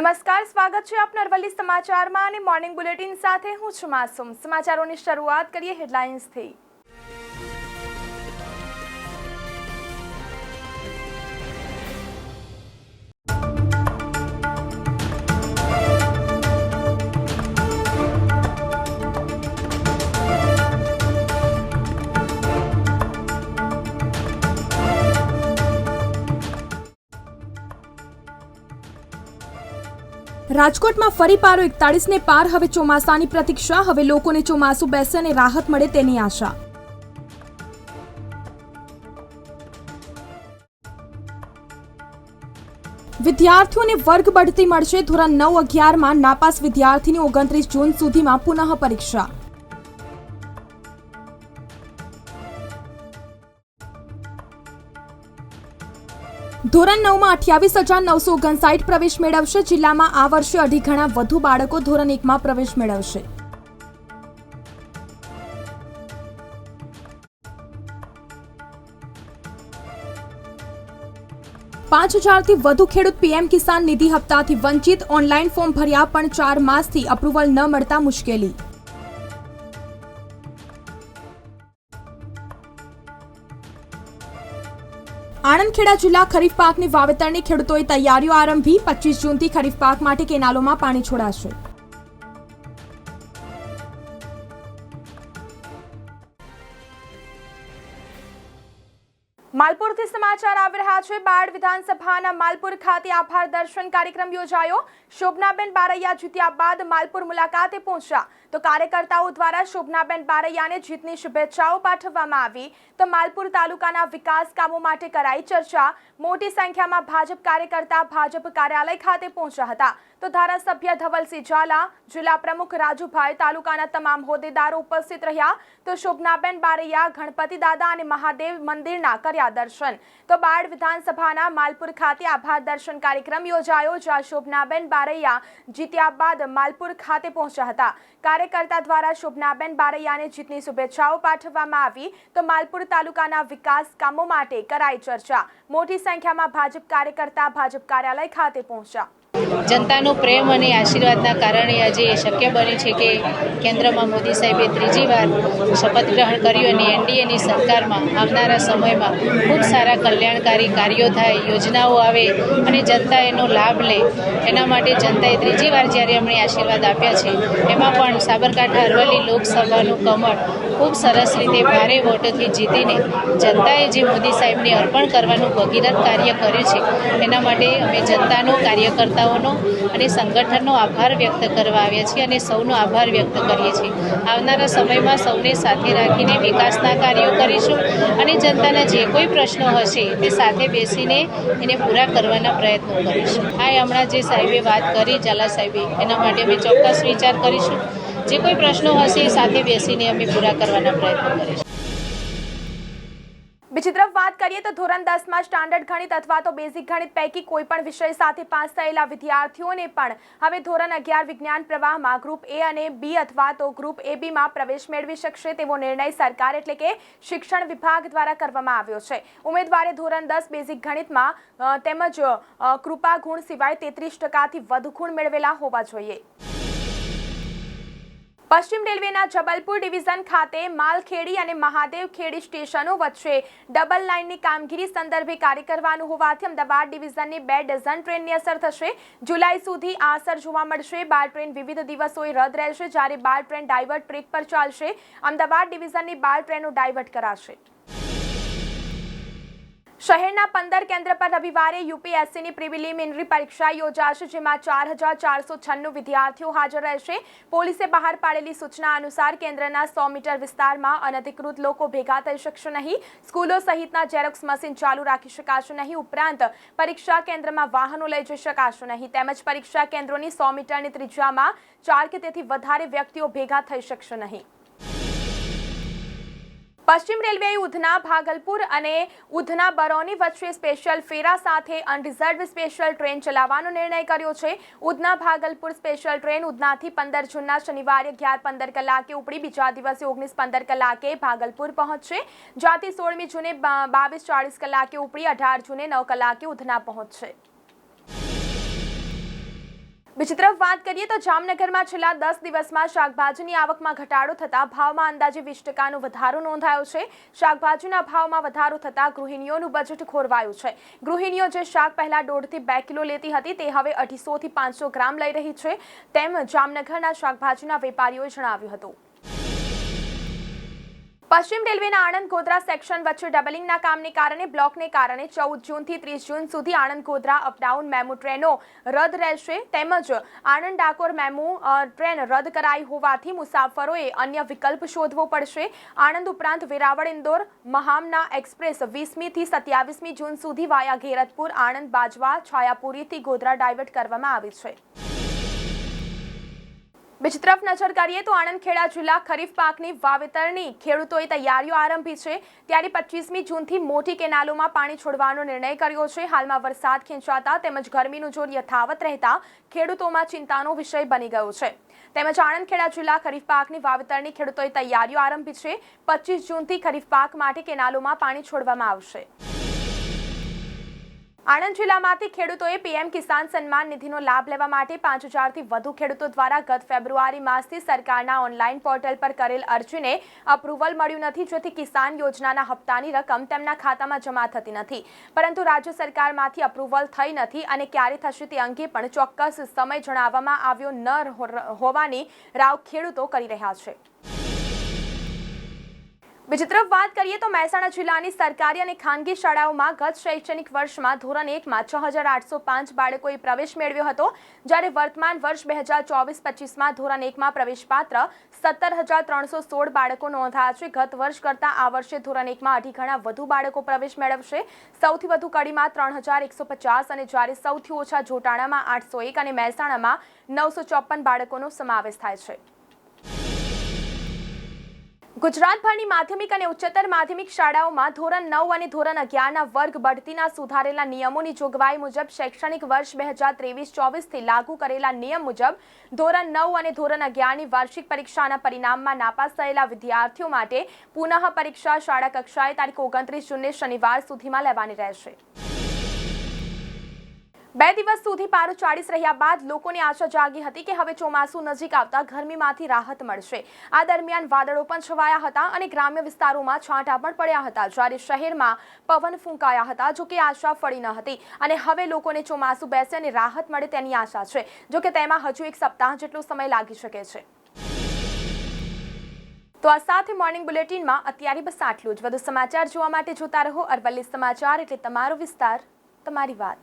નમસ્કાર, સ્વાગત છે આપ અરવલ્લી સમાચારમાં અને મોર્નિંગ બુલેટિન સાથે હું છું માસુમ. સમાચારોની શરૂઆત કરીએ હેડલાઇન્સથી રાજકોટમાં ફરી પારો એકતાળીસને પાર. હવે ચોમાસાની પ્રતીક્ષા. હવે લોકોને ચોમાસું બેસે અને રાહત મળે તેની આશા. વિદ્યાર્થીઓને વર્ગ બઢતી મળશે. ધોરણ નવ અગિયારમાં નાપાસ વિદ્યાર્થીની ઓગણત્રીસ જૂન સુધીમાં પુનઃ પરીક્ષા. ધોરણ નવમાં અઠ્યાવીસ હજાર નવસો ઓગણસાઠ પ્રવેશ મેળવશે. જિલ્લામાં આ વર્ષે અઢી ગણા વધુ બાળકો ધોરણ એકમાં પ્રવેશ મેળવશે. પાંચ હજારથી વધુ ખેડૂત પીએમ કિસાન નિધિ હપ્તાથી વંચિત ઓનલાઈન ફોર્મ ભર્યા પણ ચાર માસથી અપ્રુવલ ન મળતા મુશ્કેલી. આણંદ ખેડા જિલ્લા ખરીફ પાકની વાવેતરની ખેડૂતોએ તૈયારીઓ આરંભી પચીસ જૂનથી ખરીફ પાક માટે કેનાલોમાં પાણી છોડાશે. માલપુરથી સમાચાર આવી રહ્યા છે. બાળ વિધાનસભાના માલપુર ખાતે આભાર દર્શન કાર્યક્રમ યોજાયો. શોભનાબેન બારૈયા જીત્યા બાદ માલપુર મુલાકાતે પહોંચ્યા. તો કાર્યકર્તાઓ દ્વારા શોભનાબેન બારૈયાને જીતની શુભેચ્છાઓ પાઠવવામાં આવી. તો માલપુર તાલુકાના વિકાસ કામો માટે કરાઈ ચર્ચા. મોટી સંખ્યામાં ભાજપ કાર્યકર્તા ભાજપ કાર્યાલય ખાતે પહોંચ્યા હતા. તો ધારાસભ્ય ધવલસિંહ ઝાલા, જિલ્લા પ્રમુખ રાજુભાઈ તાલુકાના તમામ હોદ્દેદારો ઉપસ્થિત રહ્યા. તો શોભનાબેન બારૈયા, ગણપતિ દાદા અને મહાદેવ મંદિરના કર્યા દર્શન. તો બાળ વિધાનસભાના માલપુર ખાતે આભાર દર્શન કાર્યક્રમ યોજાયો, જ્યાં શોભનાબેન બારૈયા જીત્યા બાદ માલપુર ખાતે પહોંચ્યા હતા. કાર્યકર્તા દ્વારા શોભનાબેન બારૈયાને જીતની શુભેચ્છાઓ પાઠવવામાં આવી. તો માલપુર તાલુકાના વિકાસ કામો માટે કરાઈ ચર્ચા. મોટી સંખ્યામાં ભાજપ કાર્યકર્તા ભાજપ કાર્યાલય ખાતે પહોંચ્યા. જનતાનો પ્રેમ અને આશીર્વાદના કારણે આજે શક્ય બને છે કે કેન્દ્રમાં મોદી સાહેબે ત્રીજી વાર શપથ ગ્રહણ કર્યું અને એનડીએની સરકારમાં આવનારા સમયમાં ખૂબ સારા કલ્યાણકારી કાર્યો થાય, યોજનાઓ આવે અને જનતા એનો લાભ લે. એના માટે જનતાએ ત્રીજી વાર જ્યારે અમને આશીર્વાદ આપ્યા છે, એમાં પણ સાબરકાંઠા અરવલ્લી લોકસભાનું કમળ ખૂબ સરસ રીતે ભારે વોટોથી જીતીને જનતાએ જે મોદી સાહેબને અર્પણ કરવાનું ભગીરથ કાર્ય કર્યું છે, એના માટે અમે જનતાનો કાર્યકર્તાઓનો અને સંગઠનનો આભાર વ્યક્ત કરવા આવ્યા છીએ અને સૌનો આભાર વ્યક્ત કરીએ છીએ. આવનારા સમયમાં સૌને સાથે રાખીને વિકાસના કાર્યો કરીશું અને જનતાના જે કોઈ પ્રશ્નો હશે તે સાથે બેસીને એને પૂરા કરવાના પ્રયત્નો કરીશું. આ હમણાં જે સાહેબે વાત કરી, ઝાલા સાહેબે, એના માટે અમે ચોક્કસ વિચાર કરીશું. જે કોઈ પ્રશ્નો હશે એ સાથે બેસીને અમે પૂરા કરવાના પ્રયત્નો કરીશું. બીજી તરફ વાત કરીએ તો ધોરણ દસમાં સ્ટાન્ડર્ડ ગણિત અથવા તો બેઝિક ગણિત પૈકી કોઈ પણ વિષય સાથે પાસ થયેલા વિદ્યાર્થીઓને પણ હવે ધોરણ અગિયાર વિજ્ઞાન પ્રવાહમાં ગ્રુપ એ અને બી અથવા તો ગ્રુપ એ બીમાં પ્રવેશ મેળવી શકશે તેવો નિર્ણય સરકાર એટલે કે શિક્ષણ વિભાગ દ્વારા કરવામાં આવ્યો છે. ઉમેદવારે ધોરણ દસ બેઝિક ગણિતમાં તેમજ કૃપા ગુણ સિવાય તેત્રીસ ટકાથી વધુ ગુણ મેળવેલા હોવા જોઈએ. પશ્ચિમ રેલવેના જબલપુર ડિવિઝન ખાતે માલખેડી અને મહાદેવ ખેડી સ્ટેશનો વચ્ચે ડબલ લાઇનની કામગીરી સંદર્ભે કાર્ય કરવાનું હોવાથી અમદાવાદ ડિવિઝનની બે ડઝન ટ્રેનની અસર થશે. જુલાઈ સુધી આ અસર જોવા મળશે. બાર ટ્રેન વિવિધ દિવસોએ રદ રહેશે જ્યારે બાર ટ્રેન ડાયવર્ટ ટ્રેક પર ચાલશે. અમદાવાદ ડિવિઝનની બાર ટ્રેનો ડાયવર્ટ કરાશે. શહેરના પંદર કેન્દ્ર પર રવિવારે યુપીએસસીની પ્રિલિમિનરી પરીક્ષા યોજાશે, જેમાં ચાર હજાર ચારસો છન્નું વિદ્યાર્થીઓ હાજર રહેશે. પોલીસે બહાર પાડેલી સૂચના અનુસાર કેન્દ્રના સો મીટર વિસ્તારમાં અનધિકૃત લોકો ભેગા થઈ શકશે નહીં. સ્કૂલો સહિતના ઝેરોક્સ મશીન ચાલુ રાખી શકાશે નહીં. ઉપરાંત પરીક્ષા કેન્દ્રમાં વાહનો લઈ જઈ શકાશે નહીં. તેમજ પરીક્ષા કેન્દ્રોની સો મીટરની ત્રિજ્યામાં ચાર કે તેથી વધારે વ્યક્તિઓ ભેગા થઈ શકશે નહીં. પશ્ચિમ રેલવેએ ઉધના ભાગલપુર અને ઉધના બરૌની વચ્ચે સ્પેશિયલ ફેરા સાથે અનરિઝર્વ સ્પેશિયલ ટ્રેન ચલાવવાનો નિર્ણય કર્યો છે. ઉધના ભાગલપુર સ્પેશિયલ ટ્રેન ઉધનાથી પંદર જૂનના શનિવારે અગિયાર પંદર કલાકે ઉપડી, બીજા દિવસે ઓગણીસ પંદર કલાકે ભાગલપુર પહોંચશે. જ્યાંથી સોળમી જૂને બાવીસ ચાળીસ કલાકે ઉપડી, અઢાર જૂને નવ કલાકે ઉધના પહોંચશે. બીજી તરફ વાત કરીએ તો જામનગરમાં છેલ્લા દસ દિવસમાં શાકભાજીની આવકમાં ઘટાડો થતાં ભાવમાં અંદાજે વીસ ટકાનો વધારો નોંધાયો છે. શાકભાજીના ભાવમાં વધારો થતાં ગૃહિણીઓનું બજેટ ખોરવાયું છે. ગૃહિણીઓ જે શાક પહેલા દોઢથી બે કિલો લેતી હતી તે હવે અઢીસોથી પાંચસો ગ્રામ લઈ રહી છે. તેમ જામનગરના શાકભાજીના વેપારીઓએ જણાવ્યું હતું. પશ્ચિમ રેલવેના આણંદ ગોધરા સેક્શન વચ્ચે ડબલિંગના કામને કારણે, બ્લોકને કારણે ચૌદ જૂનથી ત્રીસ જૂન સુધી આણંદ ગોધરા અપડાઉન મેમુ ટ્રેનો રદ રહેશે. તેમજ આણંદ ડાકોર મેમુ ટ્રેન રદ કરાઈ હોવાથી મુસાફરોએ અન્ય વિકલ્પ શોધવો પડશે. આણંદ ઉપરાંત વેરાવળ, ઇન્દોર, મહામના એક્સપ્રેસ વીસમીથી સત્યાવીસમી જૂન સુધી વાયા ઘેરતપુર, આણંદ, બાજવા, છાયાપુરીથી ગોધરા ડાયવર્ટ કરવામાં આવી છે. બીજી તરફ નજર કરીએ તો આણંદ ખેડા જિલ્લા ખરીફ પાકની વાવેતરની ખેડૂતોએ તૈયારીઓ આરંભી છે. ત્યારે પચીસમી જૂનથી મોટી કેનાલોમાં પાણી છોડવાનો નિર્ણય કર્યો છે. હાલમાં વરસાદ ખેંચાતા તેમજ ગરમીનું જોર યથાવત રહેતા ખેડૂતોમાં ચિંતાનો વિષય બની ગયો છે. તેમજ આણંદ ખેડા જિલ્લા ખરીફ પાકની વાવેતરની ખેડૂતોએ તૈયારીઓ આરંભી છે. પચીસ જૂનથી ખરીફ પાક માટે કેનાલોમાં પાણી છોડવામાં આવશે. આણંદ જિલ્લામાંથી ખેડૂતોએ પીએમ કિસાન સન્માન નિધિનો લાભ લેવા માટે પાંચ હજારથી વધુ ખેડૂતો દ્વારા ગત ફેબ્રુઆરી માસથી સરકારના ઓનલાઈન પોર્ટલ પર કરેલ અરજીને અપ્રુવલ મળ્યું નથી, જેથી કિસાન યોજનાના હપ્તાની રકમ તેમના ખાતામાં જમા થતી નથી. પરંતુ રાજ્ય સરકારમાંથી અપ્રુવલ થઈ નથી અને ક્યારે થશે તે અંગે પણ ચોક્કસ સમય જણાવવામાં આવ્યો ન હોવાની રાવ ખેડૂતો કરી રહ્યા છે. બીજી તરફ વાત કરીએ તો મહેસાણા જિલ્લાની સરકારી અને ખાનગી શાળાઓમાં ગત શૈક્ષણિક વર્ષમાં ધોરણ એકમાં છ હજાર આઠસો પાંચ બાળકોએ પ્રવેશ મેળવ્યો હતો, જ્યારે વર્તમાન વર્ષ બે હજાર ચોવીસ પચીસમાં ધોરણ એકમાં પ્રવેશપાત્ર સત્તર હજાર ત્રણસો સોળ બાળકો નોંધાયા છે. ગત વર્ષ કરતાં આ વર્ષે ધોરણ એકમાં અઢી ગણા વધુ બાળકો પ્રવેશ મેળવશે. સૌથી વધુ કડીમાં ત્રણ હજાર એકસો પચાસ અને જ્યારે સૌથી ઓછા જોટાણામાં આઠસો એક અને મહેસાણામાં નવસો ચોપન બાળકોનો સમાવેશ થાય છે. ગુજરાતભરની માધ્યમિક અને ઉચ્ચતર માધ્યમિક શાળાઓમાં ધોરણ નવ અને ધોરણ અગિયારના વર્ગ બઢતીના સુધારેલા નિયમોની જોગવાઈ મુજબ શૈક્ષણિક વર્ષ બે હજાર ત્રેવીસ ચોવીસથી લાગુ કરેલા નિયમ મુજબ ધોરણ નવ અને ધોરણ અગિયારની વાર્ષિક પરીક્ષાના પરિણામમાં નાપાસ થયેલા વિદ્યાર્થીઓ માટે પુનઃ પરીક્ષા શાળા કક્ષાએ તારીખ ઓગણત્રીસ જૂનને શનિવાર સુધીમાં લેવાની રહેશે. બે દિવસ સુધી પારો ચાળીસ રહ્યા બાદ લોકોની આશા જાગી હતી કે હવે ચોમાસું નજીક આવતા ગરમીમાંથી રાહત મળશે. આ દરમિયાન વાદળો પણ છવાયા હતા અને ગ્રામ્ય વિસ્તારોમાં છાંટા પણ પડ્યા હતા. જ્યારે શહેરમાં પવન ફૂંકાયા હતા, જો કે આશા ફળી ન હતી. અને હવે લોકોને ચોમાસું બેસે અને રાહત મળે તેની આશા છે. જો કે તેમાં હજુ એક સપ્તાહ જેટલો સમય લાગી શકે છે. તો આ સાથે મોર્નિંગ બુલેટિનમાં અત્યારે બસ આટલું જ. વધુ સમાચાર જોવા માટે જોતા રહો અરવલ્લી સમાચાર એટલે તમારો વિસ્તાર, તમારી વાત.